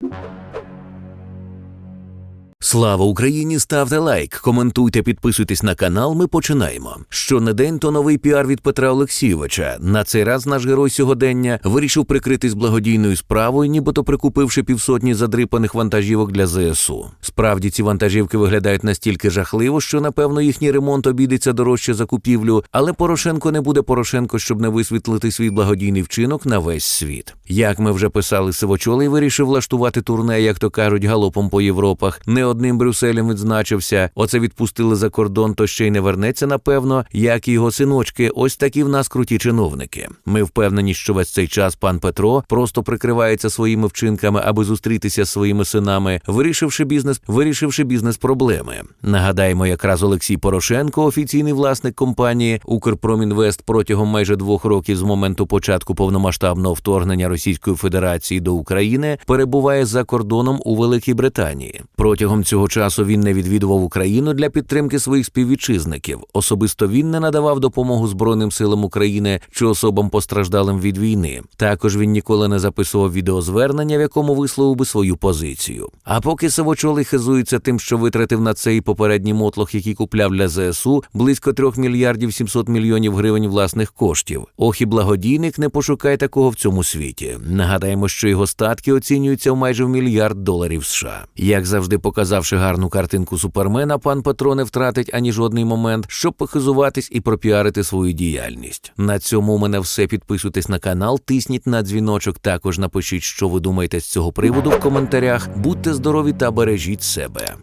you Слава Україні! Ставте лайк, коментуйте, підписуйтесь на канал. Ми починаємо. Що не день, то новий піар від Петра Олексійовича. На цей раз наш герой сьогодення вирішив прикритись благодійною справою, нібито прикупивши півсотні задрипаних вантажівок для ЗСУ. Справді ці вантажівки виглядають настільки жахливо, що напевно їхній ремонт обійдеться дорожче за купівлю, але Порошенко не буде Порошенко, щоб не висвітлити свій благодійний вчинок на весь світ. Як ми вже писали, Сивочолий вирішив влаштувати турне, як то кажуть, галопом по Європах. Не одним Брюсселем відзначився. Оце відпустили за кордон, то ще й не вернеться, напевно, як і його синочки. Ось такі в нас круті чиновники. Ми впевнені, що весь цей час пан Петро просто прикривається своїми вчинками, аби зустрітися з своїми синами, вирішивши бізнес, вирішивши бізнес проблеми. Нагадаємо, якраз Олексій Порошенко, офіційний власник компанії Укрпромінвест протягом майже двох років з моменту початку повномасштабного вторгнення Російської Федерації до України перебуває за кордоном у Великій Британії. Протягом цього часу він не відвідував Україну для підтримки своїх співвітчизників. Особисто він не надавав допомогу Збройним силам України чи особам постраждалим від війни. Також він ніколи не записував відеозвернення, в якому висловив би свою позицію. А поки Савочолий хизується тим, що витратив на цей попередній мотлох, який купляв для ЗСУ, близько 3 мільярдів 700 мільйонів гривень власних коштів. Ох і благодійник не пошукає такого в цьому світі. Нагадаємо, що його статки оцінюються в майже в мільярд доларів США. Як завжди, показавши гарну картинку супермена, пан Петро не втратить ані жодний момент, щоб похизуватись і пропіарити свою діяльність. На цьому у мене все. Підписуйтесь на канал, тисніть на дзвіночок. Також напишіть, що ви думаєте з цього приводу в коментарях. Будьте здорові та бережіть себе.